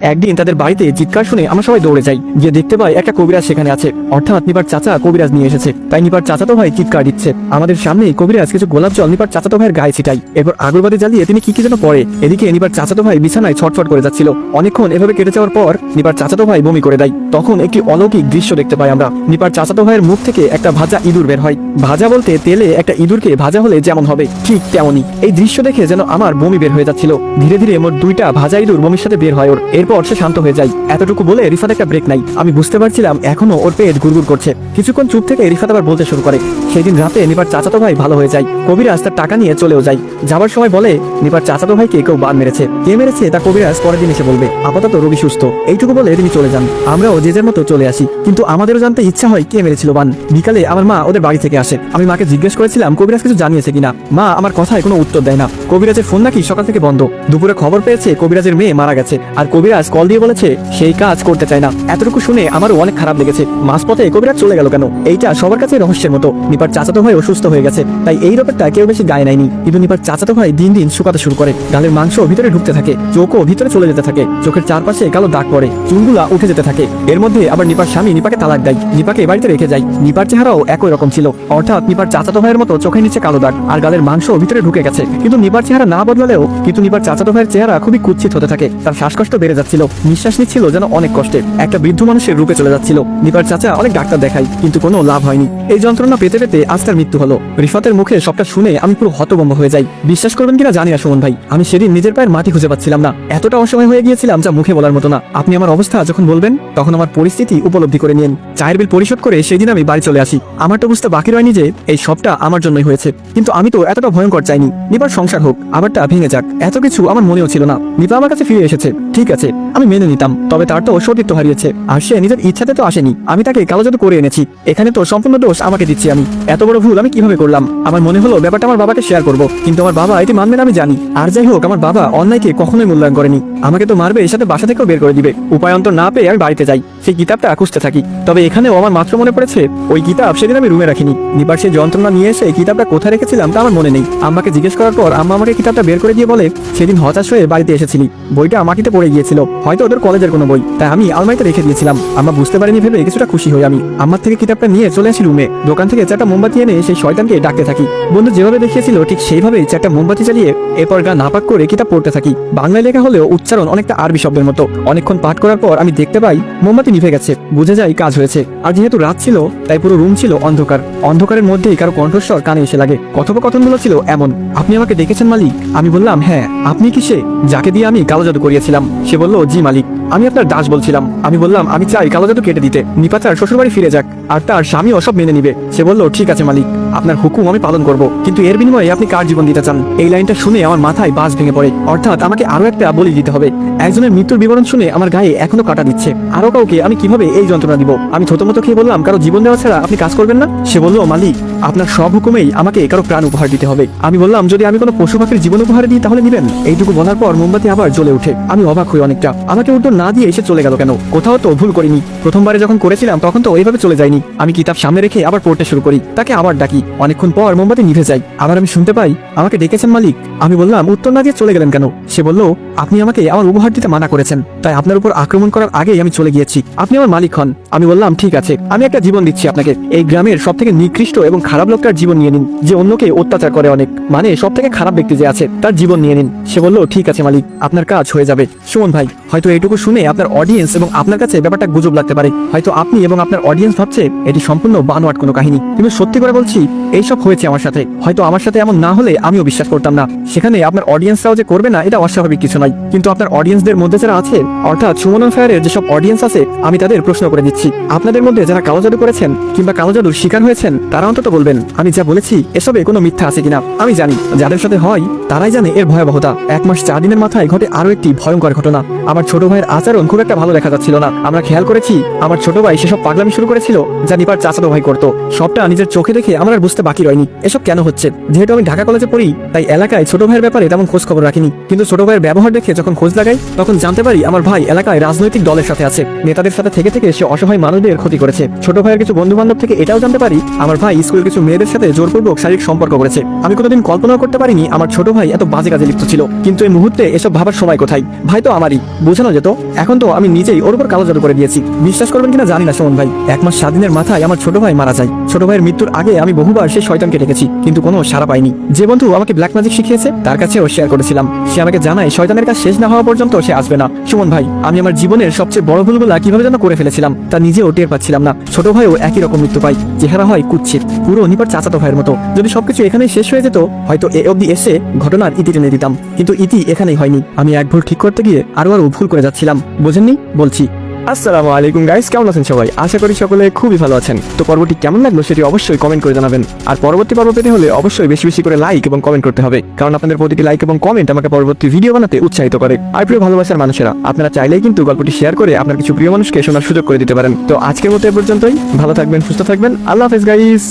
একদিন তাদের বাড়িতে চিৎকার শুনে আমরা সবাই দৌড়ে যাই। গিয়ে দেখতে পাই একটা কবিরাজ সেখানে আছে। অর্থাৎ নিপার চাচা কবিরাজ নিয়ে এসেছে। তাই নিপার চাচাতো ভাই চিৎকার দিচ্ছে। আমাদের সামনে কবিরাজ কিছু গোলাপ জল নিপার চাচাতো ভাইয়ের গায়ে ছিটাই এরপর আগরবাতি জ্বালিয়ে তিনি কি কি যেন পরে। এদিকে নিপার চাচাতো ভাই বিছানায় ছটফট করে যাচ্ছিল। অনেকক্ষণ এভাবে কেটে যাওয়ার পর নিপার চাচাতো ভাই বমি করে দেয়। তখন একটি অলৌকিক দৃশ্য দেখতে পাই আমরা। নিপার চাচাতো ভাইয়ের মুখ থেকে একটা ভাজা ইঁদুর বের হয়। ভাজা বলতে তেলে একটা ইঁদুরকে ভাজা হলে যেমন হবে, ঠিক তেমনই। এই দৃশ্য দেখে যেন আমার বমি বের হয়ে যাচ্ছিল। ধীরে ধীরে মোট দুইটা ভাজা ইঁদুর বমির সাথে বের হয় ওর। এরপর সে শান্ত হয়ে যায়। এতটুকু বলে রিফাত একটা ব্রেক নাই আমি বুঝতে পারছিলাম এখনও ওর পেট গুড়গুড় করছে। কিছুক্ষণ চুপ থেকে রিফাত আবার বলতে শুরু করে সেই দিন রাতে নিপার চাচাতো ভাই ভালো হয়ে যায়। কবিরাজ তার টাকা নিয়ে চলেও যায়। যাবার সময় বলে, নিপার চাচাতো ভাইকে কেউ বান মেরেছে। কে মেরেছে তা কবিরাজ পরের দিন এসে বলবে। আপাতত রোগী সুস্থ। এইটুকু বলে তিনি চলে যান। আমরাও যে মতো চলে আসি। কিন্তু আমাদেরও জানতে ইচ্ছা হয় কে মেরেছিল বান। বিকালে আমার মা ওদের বাড়ি থেকে আসে। আমি মাকে জিজ্ঞেস করেছিলাম, কবিরাজ কিছু জানিয়েছে কিনা? মা আমার কথায় কোনো উত্তর দেয় না। কবিরাজের ফোন নাকি সকাল থেকে বন্ধ। দুপুরে খবর পেয়েছে কবিরাজের মেয়ে মারা গেছে। আর কবিরাজ কল দিয়ে বলেছে, সেই কাজ করতে চায় না। এতটুকু শুনে আমারও অনেক খারাপ লেগেছে। মাঝপথে কবিরাজ চলে গেল কেন? এইটা সবার কাছে রহস্যের মতো। নিপার চাচাতো ভাই অসুস্থ হয়ে গেছে, তাই এই রোগটা কেউ বেশি গায়ে নেয়নি। কিন্তু নিপার চাচাতো ভাই দিন দিন শুকাতে শুরু করে। গালের মাংস ভিতরে ঢুকতে থাকে, চোখও ভিতরে চলে যেতে থাকে, চোখের চারপাশে কালো দাগ পড়ে, চুলগুলা উঠে যেতে থাকে। এর মধ্যে আবার নিপার স্বামী নিপাকে তালাক দেয়, নিপাকে বাড়িতে রেখে যায়। নিপার চেহারাও একই রকম ছিল। অর্থাৎ নিপার চাচাতো ভাইয়ের মতো চোখের নিচে কালো দাগ, আর গালের মাংস ভিতরে ঢুকে গেছে। কিন্তু নিপার চেহারা না বদলালেও কিন্তু নিপার চাচাতো ভাইয়ের চেহারা খুবই কুৎসিত হতে থাকে। তার শ্বাসকষ্ট বেড়ে যাচ্ছিল। নিঃশ্বাস নিচ্ছিল যেন অনেক কষ্টে। একটা বৃদ্ধ মানুষের রূপে চলে যাচ্ছিল। নিপার চাচা অনেক ডাক্তার দেখাই কিন্তু কোনো লাভ হয়নি। এই যন্ত্রণা পেতে পেতে আজ তার মৃত্যু হলো। রিফাতের মুখে সবটা শুনে আমি পুরো হতবম্ব হয়ে যাই। বিশ্বাস করবেন কিনা জানি না, সুমন ভাই। আমি সেদিন নিজের পায়ের মাটি খুঁজে পাচ্ছিলাম না। এতটা অসময় হয়ে গিয়েছিলাম যা মুখে বলার মতো না। আপনি আমার অবস্থা যখন বলবেন, তখন আমার পরিস্থিতি উপলব্ধি করে নিন। চায়ের বিল পরিশোধ করে সেদিন আমি বাড়ি চলে আসি। আমার তো বুঝতে বাকি রয়নি যে এই সবটা আমার জন্যই হয়েছে। কিন্তু আমি তো এতটা ভয়ঙ্কর চাইনি। নিবার সংসার হোক, আবারটা ভেঙে যাক। এত কিছু আমার মনেও ছিল না। নিপা আমার কাছে ফিরে এসেছে। ঠিক আছে আমি মেনে নিতাম, তবে তার তো সতীত্ব হারিয়েছে, আর সে নিজের ইচ্ছাতে তো আসেনি। আমি তাকে কালো জাদু করে এনেছি, এখানে তো সম্পূর্ণ দোষ আমাকে দিচ্ছি আমি। এত বড় ভুল আমি কীভাবে করলাম? আমার মনে হলো ব্যাপারটা আমার বাবাকে শেয়ার করব, কিন্তু আমার বাবা এটি মানবে না আমি জানি। আর যাই হোক, আমার বাবা অন্যায়কে কখনোই মূল্যায়ন করেনি। আমাকে তো মারবে, এর সাথে বাসা থেকেও বের করে দিবে। উপায়ন্তর না পেয়ে আমি বাড়িতে যাই। সেই কিতাবটা খুঁজতে থাকি। তবে এখানেও আমার মাত্র মনে পড়েছে, ওই কিতাব সেদিন আমি রুমে রাখিনি। নিবার সেই যন্ত্রণা নিয়ে এসে কিতাবটা কোথায় রেখেছিলাম তা আমার মনে নেই। আম্মাকে জিজ্ঞেস করার পর আম্মা আমাকে কিতাবটা বের করে দিয়ে বলে, সেদিন হতাশ হয়ে বাড়িতে এসেছিলি। বইটা মাটিতে পড়ে গিয়েছিল। হয়তো ওদের কলেজের কোনো বই। তাই আমি আলমারিতে রেখে দিয়েছিলাম। আম্মা বুঝতে পারিনি ভেবে কিছুটা খুশি হই আমি। আম্মার থেকে কিতাবটা নিয়ে চলে আসি রুমে। দোকান থেকে চারটা মোমবাতি এনে সেই শয়তানকে ডাকতে থাকি। বন্ধু যেভাবে দেখিয়েছিল, ঠিক সেইভাবেই চারটা মোমবাতি চালিয়ে এরপর গা নাপাক করে কিতাব পড়তে থাকি। বাংলায় লেখা হলেও উচ্চারণ অনেকটা আরবি শব্দের মতো। অনেকক্ষণ পাঠ করার পর আমি দেখতে পাই, মোমবাতি নিভে গেছে। বুঝে যাই কাজ হয়েছে। আর যেহেতু রাত ছিল, তাই পুরো রুম ছিল অন্ধকার। অন্ধকারের মধ্যেই কারও কণ্ঠস্বর কানে এসে লাগে। কথোপকথনগুলো ছিল এমন। আপনি আমাকে ডেকেছেন মালিক? আমি বললাম হ্যাঁ আপনি কি সে? যাকে দিয়ে আমি কালো জাদু করিয়েছিলাম। সে বলল জি মালিক। আমি আপনার দাস বলছিলাম। আমি বললাম, আমি চাই কালো জাদু কেটে দিতে। নিপাচার শ্বশুরবাড়ি ফিরে যাক, আর তার স্বামীও সব মেনে নিবে। সে বলল, ঠিক আছে মালিক, আপনার হুকুম আমি পালন করব। কিন্তু এর বিনিময়ে আপনি কার জীবন দিতে চান? এই লাইনটা শুনে আমার মাথায় বাস ভেঙে পড়ে। অর্থাৎ আমাকে আরও একটা বলি দিতে হবে। একজনের মৃত্যুর বিবরণ শুনে আমার গায়ে এখনও কাটা দিচ্ছে। আরও কাউকে আমি কীভাবে এই যন্ত্রণা দিব? আমি থতমত খেয়ে বললাম, কারও জীবন দেওয়া ছাড়া আপনি কাজ করবেন না? সে বলল, মালিক, আপনার সব হুকুমেই আমাকে কারও প্রাণ উপহার দিতে হবে। আমি বললাম, যদি আমি কোনো পশু পাখির জীবন উপহার দিই তাহলে নিবেন এইটুকু বলার পর মোমবাতি আবার জ্বলে ওঠে। আমি অবাক হই অনেকটা। আমাকে উত্তর না দিয়ে এসে চলে গেল কেন? কোথাও তো ভুল করিনি। প্রথমবারে যখন করেছিলাম, তখন তো ওইভাবে চলে যায়নি। আমি কিতাব সামনে রেখে আবার পড়তে শুরু করি। তাকে আবার ডাকি। অনেকক্ষণ পর মোমবাতি নিভে যায়। আবার আমি শুনতে পাই, আমাকে ডেকেছেন মালিক। আমি বললাম, উত্তর না দিয়ে চলে গেলেন কেন? সে বলল, আপনি আমাকে আমার উপহার দিতে মানা করেছেন। তাই আপনার উপর আক্রমণ করার আগেই আমি চলে গিয়েছি। আপনি আমার মালিক হন। আমি বললাম, ঠিক আছে। আমি একটা জীবন দিচ্ছি আপনাকে। এই গ্রামের সব থেকে নিকৃষ্ট এবং খারাপ লোকটার জীবন নিয়ে নিন। যে অন্যকে অত্যাচার করে অনেক। মানে সব থেকে খারাপ ব্যক্তি যে আছে, তার জীবন নিয়ে নিন। সে বলল, ঠিক আছে মালিক। আপনার কাজ হয়ে যাবে। সুমন ভাই হয়তো এইটুকু শুনে আপনার অডিয়েন্স এবং আপনার কাছে ব্যাপারটা গুজব লাগতে পারে। হয়তো আপনি এবং আপনার অডিয়েন্স ভাবছে এটি সম্পূর্ণ বানোয়াট কোনো কাহিনী। কিন্তু সত্যি করে বলছি, এইসব হয়েছে আমার সাথে। হয়তো আমার সাথে এমন না হলে আমিও বিশ্বাস করতাম না। সেখানে আপনার অডিয়েন্সরাও যে করবে না, এটা অস্বাভাবিক কিছু নয়। কিন্তু আপনার অডিয়েন্সদের মধ্যে যারা আছে, অর্থাৎ সুমন ফায়ারের যেসব অডিয়েন্স আছে, আমি তাদের প্রশ্ন করে দিচ্ছি। আপনাদের মধ্যে যারা কালো জাদু করেছেন কিংবা কালো জাদুর শিকার হয়েছেন, তারা অন্তত বলবেন, আমি যা বলেছি, এসবে কোনো মিথ্যা আছে কিনা? আমি জানি। যাদের সাথে হয় তারাই জানে এর ভয়াবহতা। এক মাস চার দিনের মাথায় ঘটে আরও একটি ভয়ঙ্কর ঘটনা। আমার ছোট ভাইয়ের আচরণ খুব একটা ভালো দেখা যাচ্ছিল না। আমরা খেয়াল করেছি, আমার ছোট ভাই সেসব পাগলামি শুরু করেছিল যা নিপার চাচাতো ভাই করতো। সবটা নিজের চোখে দেখে আমার আর বুঝতে বাকি রয়নি। এসব কেন হচ্ছে? যেহেতু আমি ঢাকা কলেজে পড়ি, তাই এলাকায় ছোট ভাইয়ের ব্যাপারে তেমন খোঁজ খবর রাখিনি। কিন্তু ছোট ভাইয়ের ব্যবহার দেখে যখন খোঁজ লাগাই, তখন জানতে পারি আমার ভাই এলাকায় রাজনৈতিক দলের সাথে আছে। নেতাদের সাথে থেকে থেকে সে অসহায় মানুষদের ক্ষতি করেছে। ছোট ভাইয়ের কিছু বন্ধু বান্ধব থেকে এটাও জানতে পারি, আমার ভাই স্কুলের কিছু মেয়েদের সাথে জোরপূর্বক শারীরিক সম্পর্ক করেছে। আমি কোনোদিন কল্পনা করতে পারিনি আমার ছোট ভাই, এত বাজে কাজে লিপ্ত ছিল। কিন্তু এই মুহূর্তে এসব ভাবার সময় কোথায়? ভাই তো আমারই। বোঝানো যেত? এখন তো আমি নিজেই ওর উপর কালো জাদু করে দিয়েছি। বিশ্বাস করবেন কিনা জানি না, সুমন ভাই। এক মাস সাত মাথায় আমার ছোট ভাই মারা যায়। ছোট ভাইয়ের মৃত্যুর আগে আমি বহুবার সেই শয়তানকে ডেকেছি, কিন্তু কোনো সারা পাইনি। যে বন্ধু আমাকে ব্ল্যাক ম্যাজিক শিখিয়েছে, তার কাছেও শেয়ার করেছিলাম। সে আমাকে জানায়, শয়তানের কাজ শেষ না হওয়া পর্যন্ত সে আসবে না। সুমন ভাই, আমি আমার জীবনের সবচেয়ে বড় ভুলগুলা কীভাবে যেন করে ফেলেছিলাম, তা নিজেও টের পাচ্ছিলাম না। ছোট ভাইও একই রকম মৃত্যু পায়। চেহারা হয় কুচ্ছিত পুরো নিপার চাচাতো ভাইয়ের মতো। যদি সবকিছু এখানে শেষ হয়ে যেত, হয়তো এ অবধি এসে ঘটনার ইতি টেনে দিতাম। কিন্তু ইতি এখানেই হয়নি। আমি এক ভুল ঠিক করতে গিয়ে আরও আরও ভুল করে যাচ্ছিলাম। বোঝেননি? বলছি। আসসালামু আলাইকুম গাইস কেমন আছেন সবাই? আশা করি সকলে খুবই ভালো আছেন। তো পর্বটি কেমন লাগল সেটি অবশ্যই কমেন্ট করে জানাবেন। আর পরবর্তী পর্ব পেতে হলে অবশ্যই বেশি বেশি করে লাইক এবং কমেন্ট করতে হবে। কারণ আপনাদের প্রতিটি লাইক এবং কমেন্ট আমাকে পরবর্তী ভিডিও বানাতে উৎসাহিত করে। আর প্রিয় ভালোবাসার মানুষেরা, আপনারা চাইলেই কিন্তু গল্পটি শেয়ার করে আপনার কিছু প্রিয় মানুষকে শোনার সুযোগ করে দিতে পারেন। তো আজকের মতো এ পর্যন্তই। ভালো থাকবেন, সুস্থ থাকবেন। আল্লাহ হাফেজ গাইস